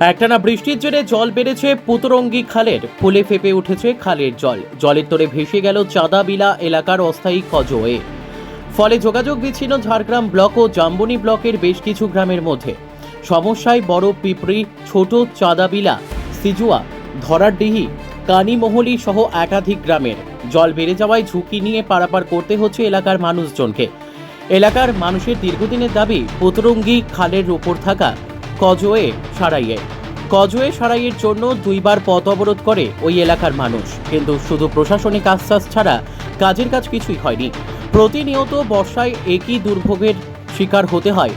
একটানা বৃষ্টির জেরে জল বেড়েছে পুতরঙ্গি খালের। ফুলে ফেপে উঠেছে খালের জল। জলের তোরে ভেসে গেল চাঁদাবিলা এলাকার অস্থায়ী কজোয়ে। ফলে যোগাযোগ বিচ্ছিন্ন ঝাড়গ্রাম ব্লক ও জাম্বনি ব্লকের বেশ কিছু গ্রামের মধ্যে। সমস্যায় বড় পিঁপড়ি, ছোট চাঁদাবিলা, সিজুয়া, ধরারডিহি, কানিমহলি সহ একাধিক গ্রামের। জল বেড়ে যাওয়ায় ঝুঁকি নিয়ে পারাপার করতে হচ্ছে এলাকার মানুষজনকে। এলাকার মানুষের দীর্ঘদিনের দাবি, পুতরঙ্গি খালের ওপর থাকা কজোয়ে সারাইয়ে। কজোয়ে সারাইয়ের জন্য দুইবার পথ অবরোধ করে ওই এলাকার মানুষ। কিন্তু শুধু প্রশাসনিক আশ্বাস ছাড়া কাজের কাজ কিছুই হয়নি। প্রতিনিয়ত বর্ষায় একই দুর্ভোগের শিকার হতে হয়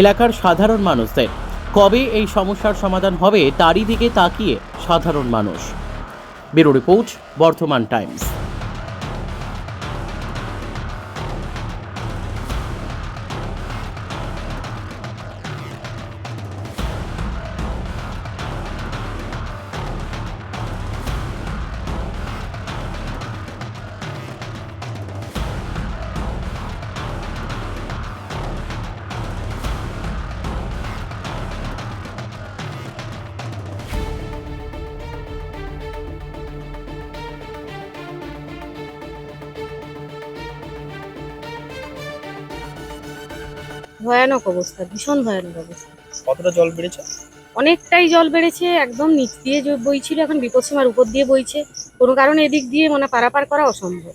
এলাকার সাধারণ মানুষদের। কবে এই সমস্যার সমাধান হবে তারই দিকে তাকিয়ে সাধারণ মানুষ। Bureau report Bartaman Times. ভয়ানক অবস্থা ভীষণ ভয়ানক অবস্থা। কতটা জল বেড়েছে? অনেকটাই জল বেড়েছে একদম নিচ দিয়ে যে বইছিল এখন বিপদসীমার উপর দিয়ে বইছে। কোনো কারণে এদিক দিয়ে মানে পারাপার করা অসম্ভব।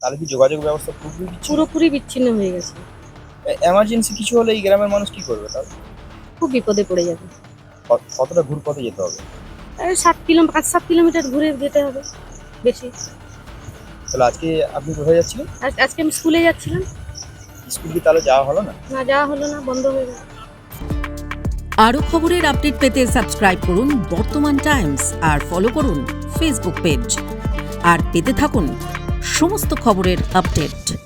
তাহলে কি যোগাযোগ ব্যবস্থা পুরোপুরি পুরোপুরি বিচ্ছিন্ন হয়ে গেছে। এমার্জেন্সি কিছু হলে এই গ্রামের মানুষ কি করবে তাহলে? খুব বিপদে পড়ে যাবে। কতটা ঘুর পথে যেতে হবে? আর সাত কিলো পাঁচ সাত কিলোমিটার ঘুরে যেতে হবে বেশি। তাহলে আজকে আপনি কোথায় যাচ্ছিলেন? আজ আজকে আমি স্কুলে যাচ্ছিলাম। স্কুল কি তাহলে যাওয়া হলো না? না যাওয়া হলো না বন্ধ হয়ে গেল আরও খবরের আপডেট পেতে সাবস্ক্রাইব করুন বর্তমান টাইমস আর ফলো করুন ফেসবুক পেজ। আর পেতে থাকুন সমস্ত খবরের আপডেট।